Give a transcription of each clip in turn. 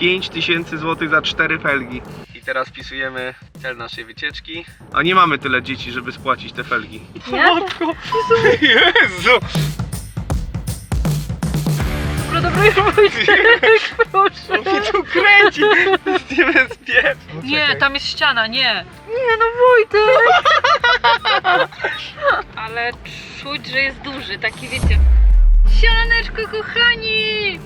5000 zł za cztery felgi. I teraz wpisujemy cel naszej wycieczki. A nie mamy tyle dzieci, żeby spłacić te felgi. Nie? Matko! Jezu! Dobra, dobra, już Wojtek, proszę. On mi tu kręci! To jest niebezpieczne. Nie, tam jest ściana, nie. Nie, no Wojtek. Ale czuć, że jest duży, taki wiecie. Siemaneczko, kochani!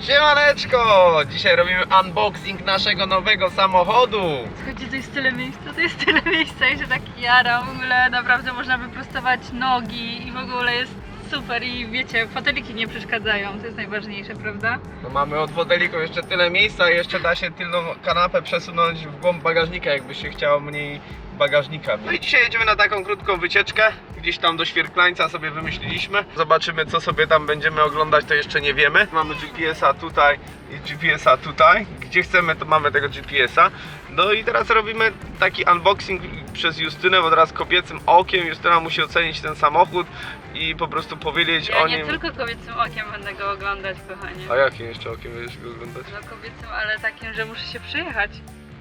Siemaneczko! Dzisiaj robimy unboxing naszego nowego samochodu. Słuchajcie, to jest tyle miejsca, to jest tyle miejsca i się tak jaram. W ogóle naprawdę można wyprostować nogi i w ogóle jest super i wiecie, foteliki nie przeszkadzają, to jest najważniejsze, prawda? No mamy od foteliku jeszcze tyle miejsca i jeszcze da się tylną kanapę przesunąć w głąb bagażnika, jakby się chciało mniej bagażnika. No i dzisiaj jedziemy na taką krótką wycieczkę. Gdzieś tam do Świerklańca sobie wymyśliliśmy. Zobaczymy co sobie tam będziemy oglądać, to jeszcze nie wiemy. Mamy GPS-a tutaj i GPS-a tutaj. Gdzie chcemy to mamy tego GPS-a. No i teraz robimy taki unboxing przez Justynę, bo teraz kobiecym okiem Justyna musi ocenić ten samochód i po prostu powiedzieć Ja o nie nim. tylko kobiecym okiem będę go oglądać, kochanie. A jakim jeszcze okiem będziesz go oglądać? No kobiecym, ale takim, że muszę się przejechać.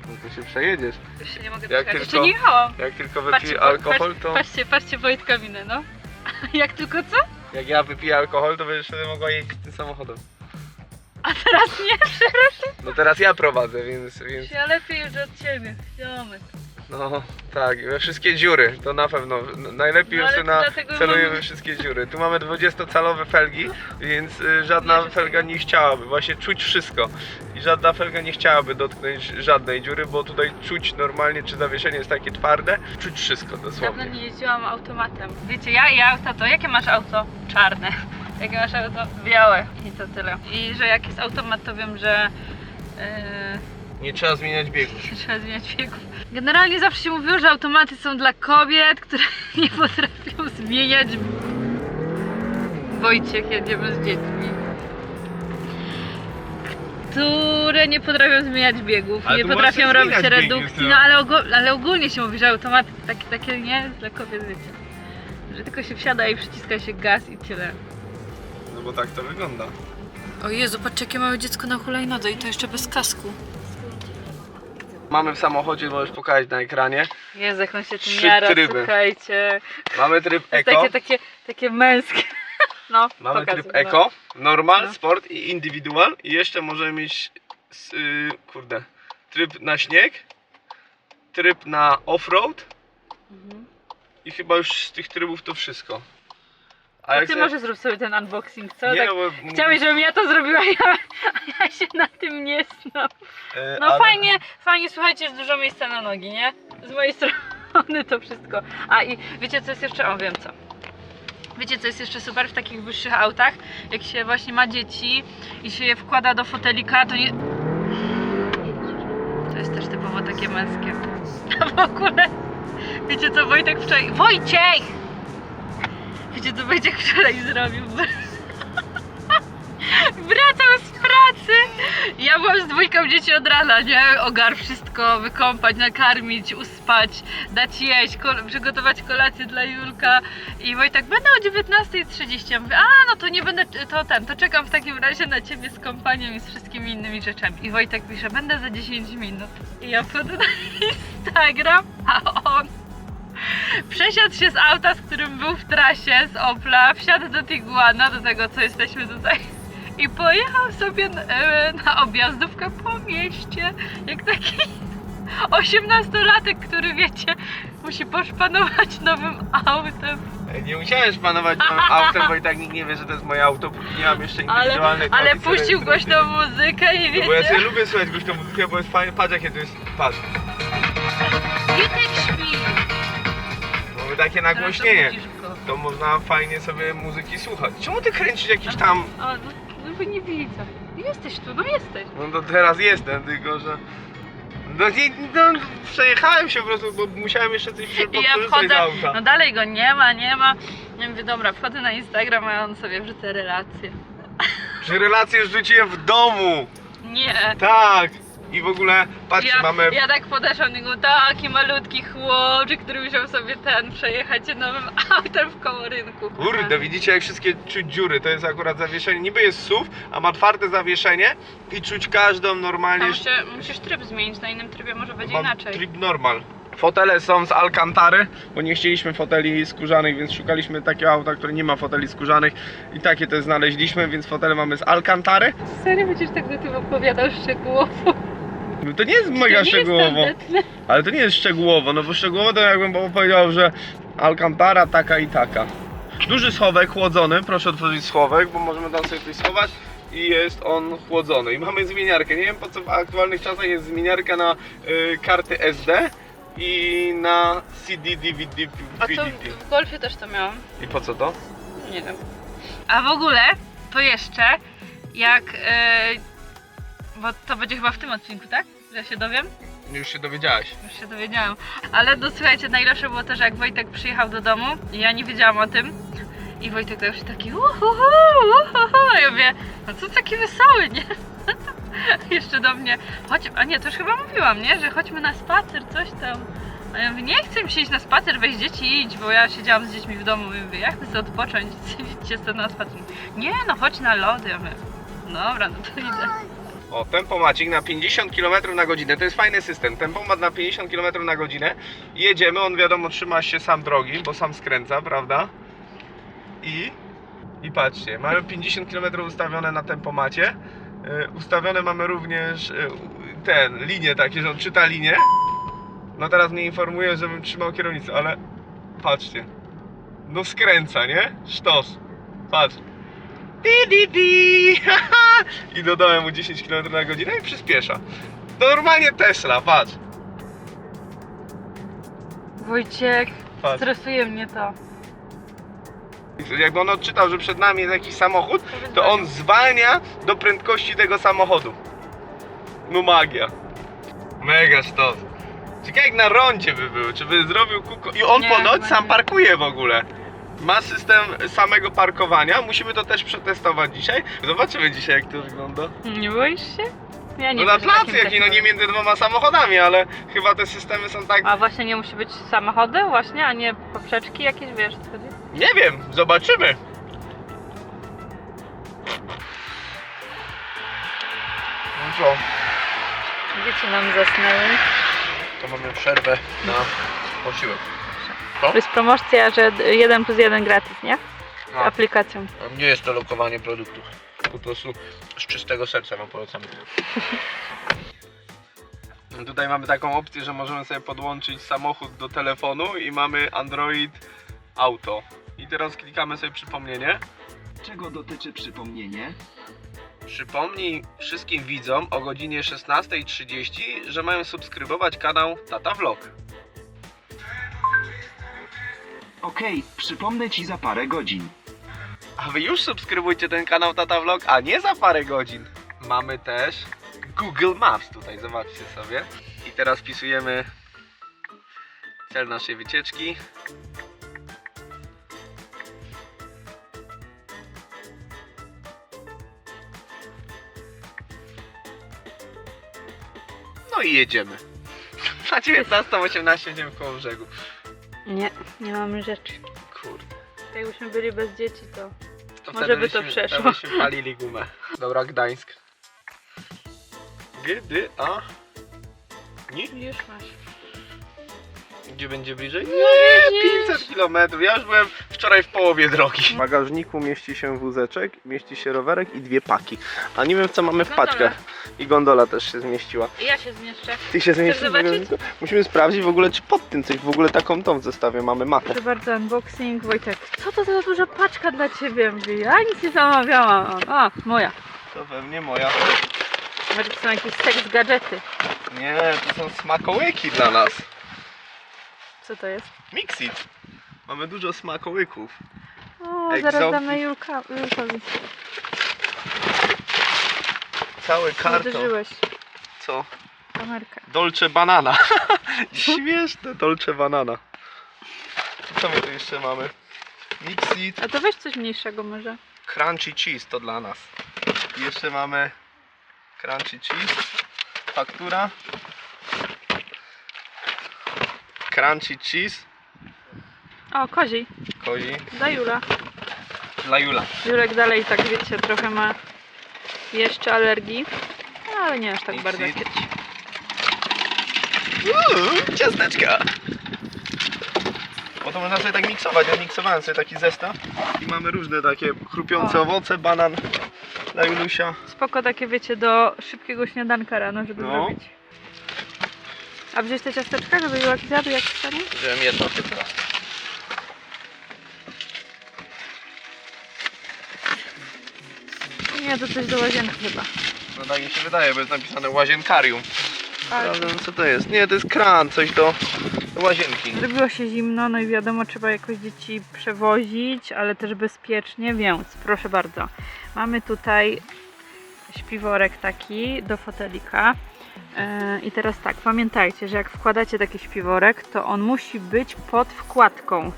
No to się przejedziesz. Już się nie mogę Jak doczekać. tylko- Jeszcze nie jechałam. Jak tylko wypiję alkohol, patrz- to. Patrzcie, patrzcie Wojtka minę, no. Jak tylko co? Jak ja wypiję alkohol, to będziesz wtedy mogła jeździć tym samochodem. A teraz nie, przepraszam. No teraz ja prowadzę, więc. więc Ja lepiej już od ciebie, ziomek. No tak, we wszystkie dziury, to na pewno. Najlepiej No, już na dlatego celuje mamy- we wszystkie dziury. Tu mamy 20-calowe felgi, więc y, żadna Nie, felga nie chciałaby, właśnie czuć wszystko. I żadna felga nie chciałaby dotknąć żadnej dziury, bo tutaj czuć normalnie, czy zawieszenie jest takie twarde, czuć wszystko Dawno dosłownie. nie jeździłam automatem. Wiecie, ja i auto to jakie masz auto? Czarne. Jakie masz auto? Białe. I to tyle. I że jak jest automat, to wiem, że yy, Nie trzeba zmieniać biegów. nie trzeba zmieniać biegów. Generalnie zawsze się mówiło, że automaty są dla kobiet, które nie potrafią zmieniać. Wojciech, jedziemy z dziećmi. Które nie potrafią zmieniać biegów, Ale nie potrafią robić zmieniać biegi, redukcji. Justyna. No ale, ogó- ale ogólnie się mówi, że automaty takie, takie nie dla kobiet, wiecie. Że tylko się wsiada i przyciska się gaz i tyle. No bo tak to wygląda. O Jezu, patrzcie jakie małe dziecko na hulajnodze i to jeszcze bez kasku. Mamy w samochodzie, możesz pokazać na ekranie. Jezu, jak on się tym Trzy jara, tryby. słuchajcie. Mamy tryb eko. takie, takie, takie męskie. No, Mamy pokazuj, tryb no. eko, normal, No. sport i indywidual. I jeszcze możemy mieć, s- y, kurde, tryb na śnieg, tryb na off-road Mhm. i chyba już z tych trybów to wszystko. A jak ty se- może zrób sobie ten unboxing, co? Nie, tak, no bo- Chciałeś, żebym ja to zrobiła, ja, a ja się na tym nie znam. e, No ale- fajnie, fajnie, słuchajcie, jest dużo miejsca na nogi, nie? Z mojej strony to wszystko. A i wiecie co jest jeszcze? O, wiem co. Wiecie co jest jeszcze super w takich wyższych autach? Jak się właśnie ma dzieci i się je wkłada do fotelika, to nie... To jest też typowo takie męskie. A w ogóle... Wiecie co Wojtek wczoraj... Wojciech! Wiecie co Wojciech wczoraj zrobił? Wracał z pracy. Ja byłam z dwójką dzieci od rana, nie? Ogar wszystko, wykąpać, nakarmić, uspać, dać jeść, kol- przygotować kolację dla Julka. I Wojtek, będę o 19.30. Ja mówię, a no to nie będę, to ten, to czekam w takim razie na ciebie z kąpaniem i z wszystkimi innymi rzeczami. I Wojtek pisze, będę za 10 minut. I ja na Instagram, a on przesiadł się z auta, z którym był w trasie z Opla, wsiadł do Tiguana, do tego co jesteśmy tutaj i pojechał sobie e, na objazdówkę po mieście, jak taki osiemnastolatek, który wiecie, musi poszpanować nowym autem. Nie musiałeś panować moim autem, bo i tak nikt nie wie, że to jest moje auto, póki nie mam jeszcze Ale, indywidualnej ale tablicy puścił głośną muzykę i No bo ja wiecie, sobie lubię słuchać głośną muzykę, bo jest fajnie, patrz jakie to jest, patrz. Takie nagłośnienie. To można fajnie sobie muzyki słuchać. Czemu ty kręcisz jakiś tam... O, no, no bo nie widzę. Jesteś tu, no jesteś. No to teraz jestem, tylko że... No nie, no przejechałem się po prostu, bo musiałem jeszcze coś I ja wchodzę, auta. no dalej go nie ma, nie ma. Ja mówię, dobra, wchodzę na Instagram, a on sobie wrzuca relacje. Że relację rzuciłem w domu! Nie, Tak! I w ogóle, patrzcie, Ja, mamy... ja tak podeszłam niego, taki malutki chłopczyk, który musiał sobie ten przejechać nowym autem w koło rynku. Kurde, widzicie jak wszystkie czuć dziury, to jest akurat zawieszenie, niby jest SUV, a ma otwarte zawieszenie i czuć każdą A normalnie... muszę, musisz tryb zmienić, na innym trybie może będzie Mam inaczej. Trip normal. Fotele są z Alcantary, bo nie chcieliśmy foteli skórzanych, więc szukaliśmy takiego auta, które nie ma foteli skórzanych i takie też znaleźliśmy, więc fotele mamy z Alcantary. Serio będziesz tak do tym opowiadał szczegółowo? No to nie jest mega szczegółowo, ale to nie jest szczegółowo, no bo szczegółowo to jakbym powiedział, że Alcantara taka i taka. Duży schowek chłodzony, proszę otworzyć schowek, bo możemy tam sobie coś schować i jest on chłodzony. I mamy zmieniarkę. Nie wiem po co w aktualnych czasach jest zmieniarka na y, karty SD i na CD, DVD, A to w golfie też to miałam. I po co to? Nie wiem. A w ogóle, to jeszcze, jak. Yy, bo to będzie chyba w tym odcinku, tak? Że się dowiem? Już się dowiedziałaś. Już się dowiedziałam. Ale no słuchajcie, najlepsze było to, że jak Wojtek przyjechał do domu i ja nie wiedziałam o tym. I Wojtek już taki uhuhu, uhuhu. A ja mówię, no co taki wesoły, nie? Jeszcze do mnie, chodź, a nie, to już chyba mówiłam, nie? Że chodźmy na spacer, coś tam. A ja mówię, nie chcę mi się iść na spacer, weź dzieci idź, bo ja siedziałam z dziećmi w domu i mówię, jak chcę sobie odpocząć, idźcie sobie na spacer. Nie, no chodź na lody. Ja mówię, dobra, no to idę. O, tempomacik na 50 km na godzinę. To jest fajny system. Tempomat na 50 km na godzinę. Jedziemy, on wiadomo trzyma się sam drogi, bo sam skręca, prawda? I i patrzcie, mamy 50 km ustawione na tempomacie. Yy, ustawione mamy również yy, ten, linie takie, że on czyta linię. No teraz mnie informuje, żebym trzymał kierownicę, ale patrzcie. No skręca, nie? Sztos. Patrz. Di, di, di. I dodałem mu 10 km na godzinę i przyspiesza. Normalnie Tesla, patrz. Wojciech, Patrz. stresuje mnie to. Jakby on odczytał, że przed nami jest jakiś samochód, to on zwalnia do prędkości tego samochodu. No magia. Mega sztos. Ciekawe jak na rondzie by był, czy by zrobił kółko. I on Nie, ponoć chyba sam nie. parkuje w ogóle. Ma system samego parkowania, musimy to też przetestować dzisiaj. Zobaczymy dzisiaj jak to wygląda. Nie boisz się? Ja nie No na wiem, że placu takim jaki, no nie między dwoma samochodami, ale chyba te systemy są tak... A właśnie nie musi być samochody właśnie, a nie poprzeczki jakieś, wiesz co chodzi? Nie wiem, zobaczymy. No co? Dzieci nam zasnęły. To mamy przerwę na posiłek. To jest promocja, że 1 plus 1 gratis, nie? Z A, aplikacją. nie jest to lokowanie produktów. Po prostu z czystego serca wam polecamy. No Tutaj mamy taką opcję, że możemy sobie podłączyć samochód do telefonu i mamy Android Auto. I teraz klikamy sobie przypomnienie. Czego dotyczy przypomnienie? Przypomnij wszystkim widzom o godzinie 16.30, że mają subskrybować kanał Tata Vlog. Okej, przypomnę ci za parę godzin. A wy już subskrybujcie ten kanał Tata Vlog, a nie za parę godzin. Mamy też Google Maps tutaj, zobaczcie sobie. I teraz wpisujemy cel naszej wycieczki. No i jedziemy. Na 19.18 jedziemy koło brzegu. Nie, nie mamy rzeczy. Kurde. Jakbyśmy byli bez dzieci, to... To Może by to byśmy- przeszło. wtedy byśmy palili gumę. Dobra, Gdańsk. Gdy, a? Nie? Już masz. Gdzie będzie bliżej? Nie, 500 km. Ja już byłem wczoraj w połowie drogi. W bagażniku mieści się wózeczek, mieści się rowerek i dwie paki. A nie wiem w co mamy w Gondola. paczkach. I gondola też się zmieściła. I ja się zmieszczę. Ty się zmieścisz w zobaczyć? bagażniku? Musimy sprawdzić w ogóle czy pod tym coś, w ogóle taką tą w zestawie mamy matę. Proszę bardzo, unboxing. Wojtek, co to za duża paczka dla ciebie? Mówi, ja nic nie zamawiałam. A, moja. To pewnie moja. Może to są jakieś seks gadżety. Nie, to są smakołyki dla nas. Co to jest? Mixit. Mamy dużo smakołyków. O, Egzotyk. zaraz damy Julka, Julkowi. Cały karton. Uderzyłeś Co? kamerkę. Dolce Banana. Śmieszne Dolce Banana. Co my tu jeszcze mamy? Mixit, A to weź coś mniejszego może. Crunchy Cheese to dla nas. I jeszcze mamy Crunchy Cheese. faktura. Crunchy cheese, O, kozi. kozi, Dla Jula. dla Jula. Julek dalej, tak wiecie, trochę ma jeszcze alergii. Ale nie aż tak Nic, bardzo jak kiedyś. Uuu, ciasteczka! Bo to można sobie tak miksować. Ja miksowałem sobie taki zestaw i mamy różne takie chrupiące O. owoce, banan dla Julusia. Spoko takie, wiecie, do szybkiego śniadanka rano, żeby No. zrobić. A wziąć te ciasteczka, żeby Julek zjadł jak wstanie? Wziąłem jedno tylko. To coś do łazienki chyba. No tak mi się wydaje, bo jest napisane łazienkarium. Ale Prawda, co to jest? Nie, to jest kran, coś do, do łazienki. Zrobiło się zimno, no i wiadomo, trzeba jakoś dzieci przewozić, ale też bezpiecznie, więc proszę bardzo. Mamy tutaj śpiworek taki do fotelika. Yy, I teraz tak, pamiętajcie, że jak wkładacie taki śpiworek, to on musi być pod wkładką.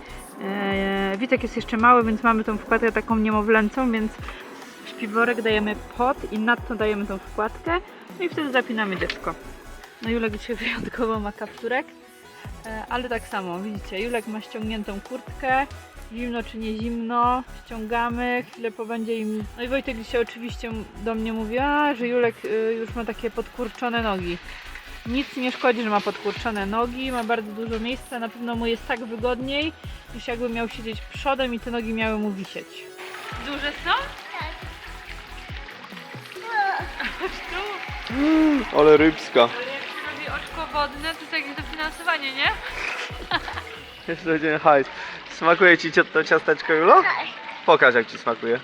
Yy, Witek jest jeszcze mały, więc mamy tą wkładkę taką niemowlęcą, więc śpiworek dajemy pod i nad to dajemy tą wkładkę, no i wtedy zapinamy dziecko. No Julek dzisiaj wyjątkowo ma kapturek. E, Ale tak samo, widzicie, Julek ma ściągniętą kurtkę, zimno czy nie zimno, ściągamy, chwilę pobędzie im... No i Wojtek dzisiaj oczywiście do mnie mówi, a, że Julek y, już ma takie podkurczone nogi. Nic nie szkodzi, że ma podkurczone nogi, ma bardzo dużo miejsca, na pewno mu jest tak wygodniej, niż jakby miał siedzieć przodem i te nogi miały mu wisieć. Duże są? Tu. Ale rybska. Ale jak się robi oczko wodne, to jest jakieś dofinansowanie, nie? Jeszcze będzie hajs. Smakuje ci cio- to ciasteczko, Julo? Pokaż jak ci smakuje.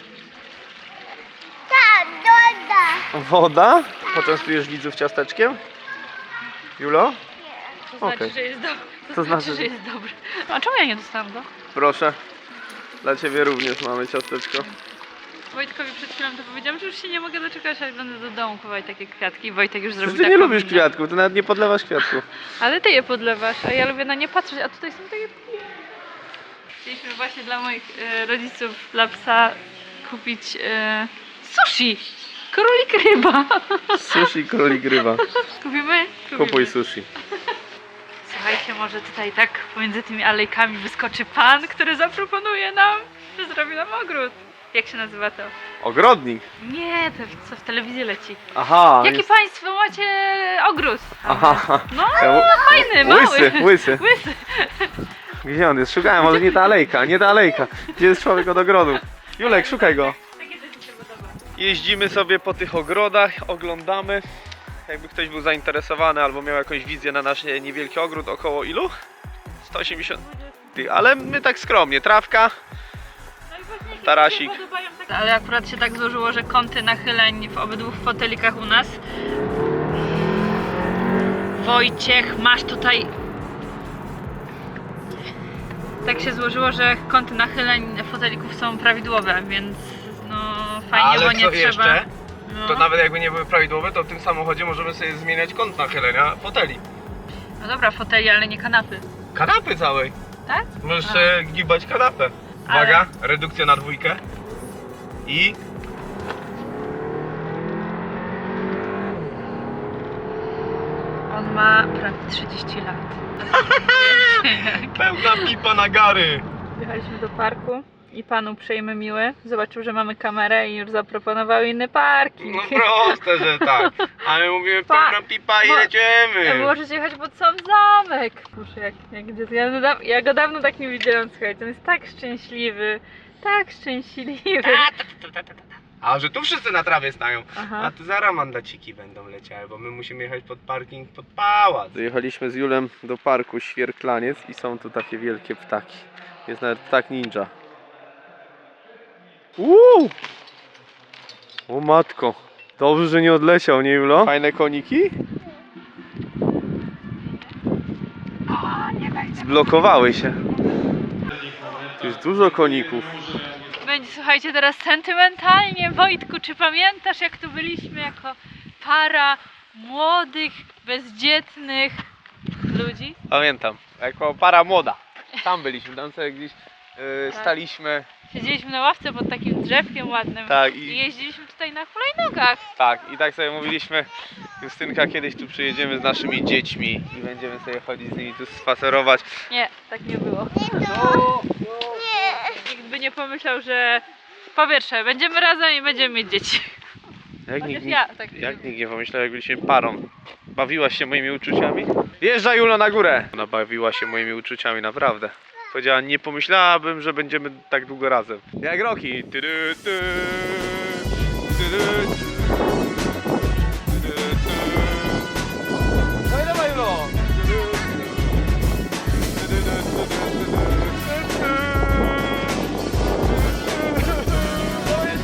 Tak, doda. Woda? Poczęstujesz widzów ciasteczkiem? Julo? To znaczy, Okej. że jest dobry. To, To znaczy, znaczy, że jest dobry. A czemu ja nie dostałam go? Proszę. Dla ciebie również mamy ciasteczko. Wojtkowi przed chwilą to powiedziałam, że już się nie mogę doczekać, jak będę do domu kupować takie kwiatki. Wojtek już zrobił ty nie taką lubisz minę. kwiatków, ty nawet nie podlewasz kwiatków. Ale ty je podlewasz, a ja lubię na nie patrzeć, a tutaj są takie... Chcieliśmy właśnie dla moich e, rodziców, dla psa kupić e, sushi! Królik ryba! Sushi królik ryba. Kupimy? Kupimy. Kupuj sushi. Słuchajcie, może tutaj tak pomiędzy tymi alejkami wyskoczy pan, który zaproponuje nam, że zrobi nam ogród. Jak się nazywa to? Ogrodnik. Nie, to co w telewizji leci. Aha. Jaki jest- państwo macie ogród? Aha. No, Ja- fajny, mały. Łysy, łysy. Łysy. Gdzie on jest? Szukałem, może nie ta alejka, nie ta alejka. Gdzie jest człowiek od ogrodu? Julek, szukaj go. Jeździmy sobie po tych ogrodach, oglądamy. Jakby ktoś był zainteresowany albo miał jakąś wizję na nasz nie- niewielki ogród, około ilu? 180. Ty, Ale my tak skromnie, trawka. Tarasik. Ale akurat się tak złożyło, że kąty nachyleń w obydwu fotelikach u nas. Wojciech, masz tutaj. Tak się złożyło, że kąty nachyleń fotelików są prawidłowe, więc no fajnie, bo nie trzeba. No, To nawet jakby nie były prawidłowe, to w tym samochodzie możemy sobie zmieniać kąt nachylenia foteli. no dobra, foteli, ale nie kanapy. Kanapy całej. Tak? Możesz A. gibać kanapę. Uwaga, redukcja na dwójkę. I On ma prawie 30 lat. pełna pipa na gary. Wjechaliśmy do parku i panu uprzejmy miły zobaczył, że mamy kamerę i już zaproponował inny parking. No proste, że tak. Ale mówimy Pa- pipa i jedziemy. Ja możecie jechać pod sam zamek. Kurczę, jak, jak dziecko. Ja, ja go dawno tak nie widziałam, słuchajcie. On jest tak szczęśliwy. Tak szczęśliwy. A że tu wszyscy na trawie stają. Aha. A tu zaraz mandaciki będą leciały, bo my musimy jechać pod parking, pod pałac. Dojechaliśmy z Julem do parku Świerklaniec i są tu takie wielkie ptaki. Jest nawet ptak ninja. Uuu! O matko. Dobrze, że nie odleciał, nie Julo? Fajne koniki? Zblokowały się. Jest dużo koników. Będzie, słuchajcie, teraz sentymentalnie. Wojtku, czy pamiętasz, jak tu byliśmy jako para młodych, bezdzietnych ludzi? Pamiętam, jako para młoda. Tam byliśmy, tam sobie gdzieś yy, staliśmy Siedzieliśmy na ławce pod takim drzewkiem ładnym. Tak, I i, jeździliśmy tutaj na hulajnogach. tak, i tak sobie mówiliśmy, Justynka, kiedyś tu przyjedziemy z naszymi dziećmi i będziemy sobie chodzić z nimi tu spacerować. Nie, tak nie było. No, Nikt by nie pomyślał, że po pierwsze, będziemy razem i będziemy mieć dzieci. jak Chociaż nikt, ja tak jak nikt nie pomyślał, jak byliśmy parą. Bawiłaś się moimi uczuciami? Wjeżdża Julo na górę! Ona bawiła się moimi uczuciami, naprawdę. Powiedziała, nie pomyślałabym, że będziemy tak długo razem. Jak ty. No i dawaj. No! No i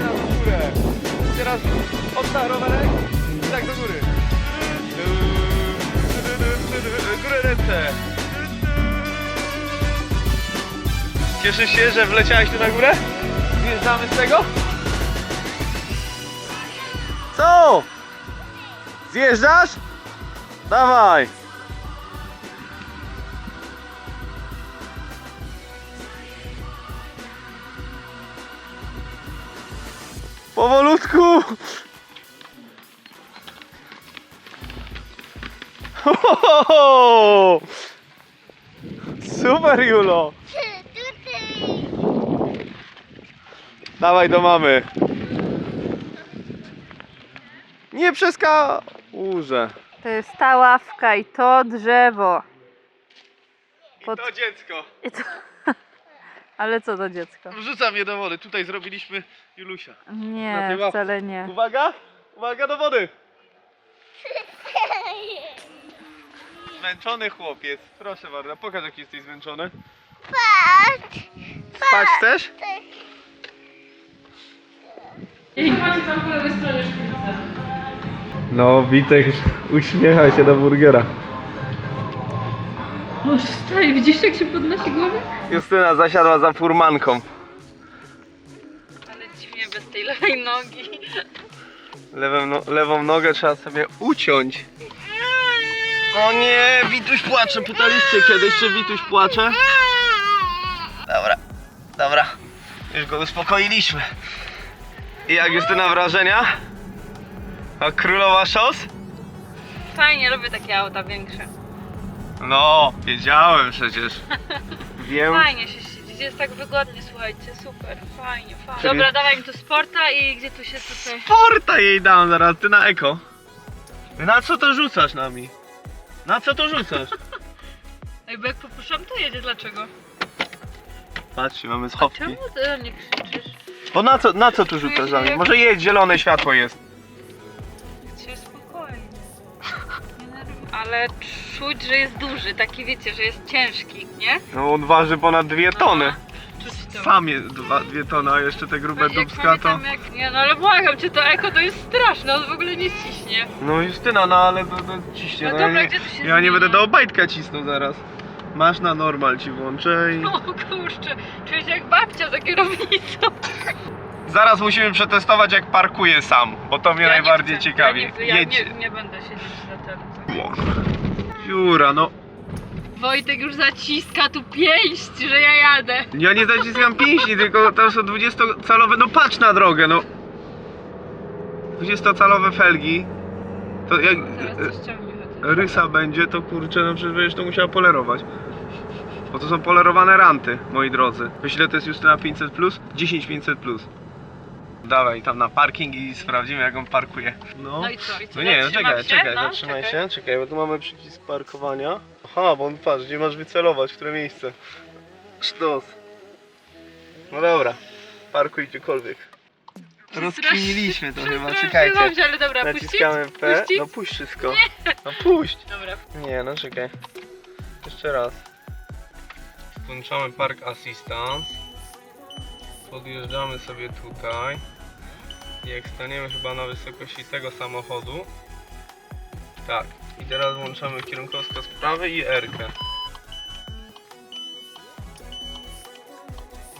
na górę. Teraz odda rowerek tak do góry. Górę ręce. Cieszysz się, że wleciałeś tu na górę? Zjeżdżamy z tego? Co? Zjeżdżasz? Dawaj! Powolutku! Super Julo! Dawaj do mamy. Nie przeska... Urze. To jest ta ławka i to drzewo. Pod- to dziecko. I to... Ale co to dziecko? Wrzucam je do wody. Tutaj zrobiliśmy Julusia. Na Nie, ławce. wcale nie. Uwaga! Uwaga do wody! Zmęczony chłopiec. Proszę bardzo, pokaż jak jesteś zmęczony. Spać chcesz? No, Witek uśmiecha się do burgera. O, wstaje, widzisz jak się podnosi głowę? Justyna zasiadła za furmanką. Ale dziwnie bez tej lewej nogi. Lewą, no, lewą nogę trzeba sobie uciąć. O nie, Wituś płacze. Pytaliście kiedyś, czy Wituś płacze? Dobra, dobra. Już go uspokoiliśmy. I jak Justyna wrażenia? A królowa szos? Fajnie, lubię takie auta większe. No, wiedziałem przecież. Wiem. Fajnie się siedzi, jest tak wygodnie, słuchajcie, super, fajnie, fajnie. Czyli- Dobra, dawaj mi tu sporta i gdzie tu się tutaj... Porta jej dam zaraz, ty na eko. Na co to rzucasz nami? Na co to rzucasz? Ej, bo jak popuszczam, to jedzie, dlaczego? Patrzcie, mamy schowki. Czemu ty do mnie krzyczysz? Bo na co, na co tu rzucasz nami? Może jedź, zielone światło jest. Cię spokojnie. Nie Ale czuć, że jest duży, taki wiecie, że jest ciężki, nie? No on waży ponad dwie tony. To. Sam jest dwa, dwie tony, a jeszcze te grube Jak dubska to... pamiętam, Jak... Nie no ale błagam cię, to eko to jest straszne, on w ogóle nie ciśnie. No Justyna, no ale to, to ciśnie. No No, dobra, ja, gdzie tu się ja nie zmienia? będę do obajtka cisnął zaraz. Masz na normal ci włączę i... O kurczę, czuję się jak babcia za kierownicą. Zaraz musimy przetestować jak parkuję sam, bo to mnie Ja nie najbardziej chcę, ciekawi. Ja, nie, chcę, ja Jedź. nie, nie będę siedzieć za tym. Jura, no. Wojtek już zaciska tu pięść, że ja jadę. Ja nie zaciskam pięści, tylko to są 20-calowe, no patrz na drogę, no. 20-calowe felgi. To jak Zaraz coś ciągnie chociaż. rysa będzie, to kurczę, no przecież będziesz to musiała polerować. Bo to są polerowane ranty, moi drodzy. Ile to jest Justyna 500 plus? 10 500 plus. Dawaj tam na parking i sprawdzimy jak on parkuje. No, No i co? I co? no nie, no Zatrzymam czekaj, się? czekaj, no, zatrzymaj czekaj. się, czekaj, bo tu mamy przycisk parkowania. Aha, bo on patrz, gdzie masz wycelować, w które miejsce. Sztos. No dobra, parkuj gdziekolwiek. Rozkminiliśmy to chyba, czekajcie. się, ale dobra, puścić? Naciskamy P, Puścić? no puść wszystko. No puść. Dobra. Nie, no czekaj. Jeszcze raz. Włączamy Park Assistance. Podjeżdżamy sobie tutaj. I jak staniemy chyba na wysokości tego samochodu. Tak. I teraz włączamy kierunkowskaz prawy i R. -kę.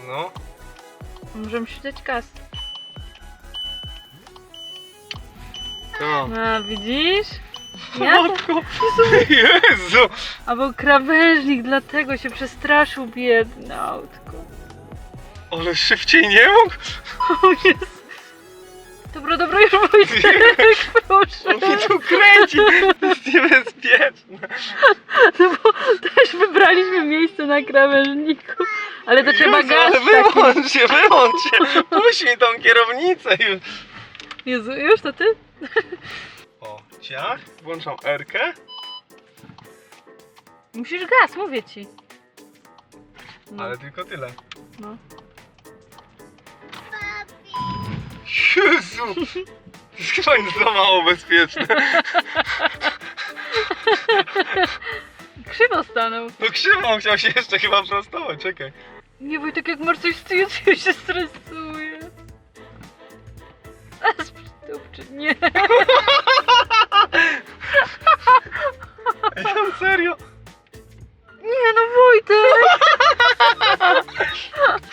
No. Możemy się dać kas. To. No, widzisz? Nie? Matko. Jezu. Albo krawężnik, dlatego się przestraszył biedny autko. Ale szybciej nie mógł? O Jezu. Dobra, dobra, już Wojtek, proszę. To jest niebezpieczne. No bo też wybraliśmy miejsce na krawężniku. Ale to trzeba Jezu, gaz ale taki. wyłącz się, wyłącz się. Puść mi tą kierownicę już. Jezu, już to ty? O, ciach. Włączam R-kę. Musisz gaz, mówię ci. No. Ale tylko tyle. No. Jezu! Nic za mało bezpieczne. Krzywo stanął. No krzywo chciał się jeszcze chyba prostować, czekaj. Nie Wojtek, jak masz coś z tyłu, to ja się stresuję. A czy nie? Ej, on serio? Nie no Wojtek!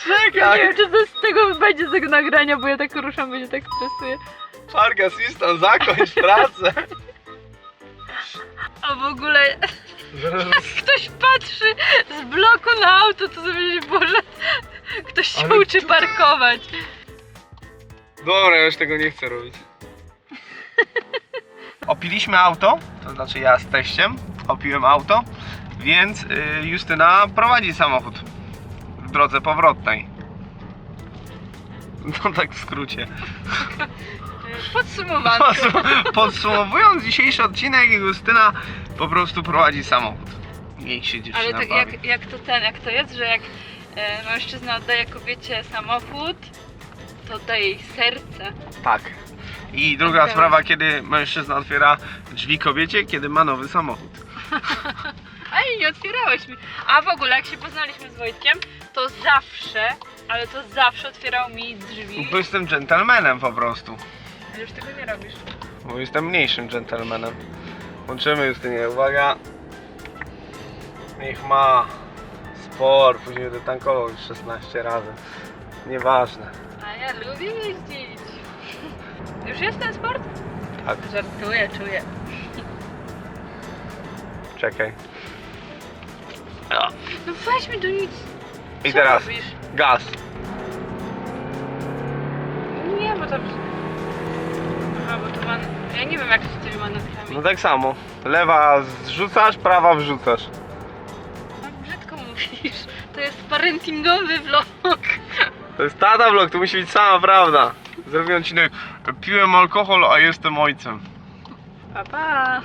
Nie Czekaj! wiem, czy to z tego będzie z tego nagrania, bo ja tak ruszam, bo się tak stresuję. Farga Sistan, zakończ pracę! A w ogóle Zaraz... ktoś patrzy z bloku na auto, to sobie myśli, Boże, ktoś się Ale uczy tu- parkować. Dobra, ja już tego nie chcę robić. Opiliśmy auto, to znaczy ja z teściem opiłem auto, więc y, Justyna prowadzi samochód w drodze powrotnej. No tak w skrócie. Podsumowanko. Podsum- Podsumowując dzisiejszy odcinek, Justyna po prostu prowadzi samochód. Niech się dziewczyna Ale tak bawi. jak, jak to ten, jak to jest, że jak e, mężczyzna oddaje kobiecie samochód, to oddaje jej serce. Tak. I druga Tak. sprawa, kiedy mężczyzna otwiera drzwi kobiecie, kiedy ma nowy samochód. Ej, nie otwierałeś mi. A w ogóle, jak się poznaliśmy z Wojtkiem, to zawsze, ale to zawsze otwierał mi drzwi. Bo jestem dżentelmenem po prostu. Już tego nie robisz. Bo jestem mniejszym dżentelmenem. Łączymy Justynie, uwaga. Niech ma spor, później będę tankował już 16 razy. Nieważne. A ja lubię jeździć. Już jest ten sport? Tak, Żartuję, czuję. czekaj. No weź mi do nic. I Co teraz robisz? gaz. Ja nie wiem, jak to z tymi manewrami. No tak samo. Lewa zrzucasz, prawa wrzucasz. No, brzydko mówisz. To jest parentingowy vlog. To jest tata vlog, to musi być sama prawda. Zrobiłem odcinek. Piłem alkohol, a jestem ojcem. Pa, pa.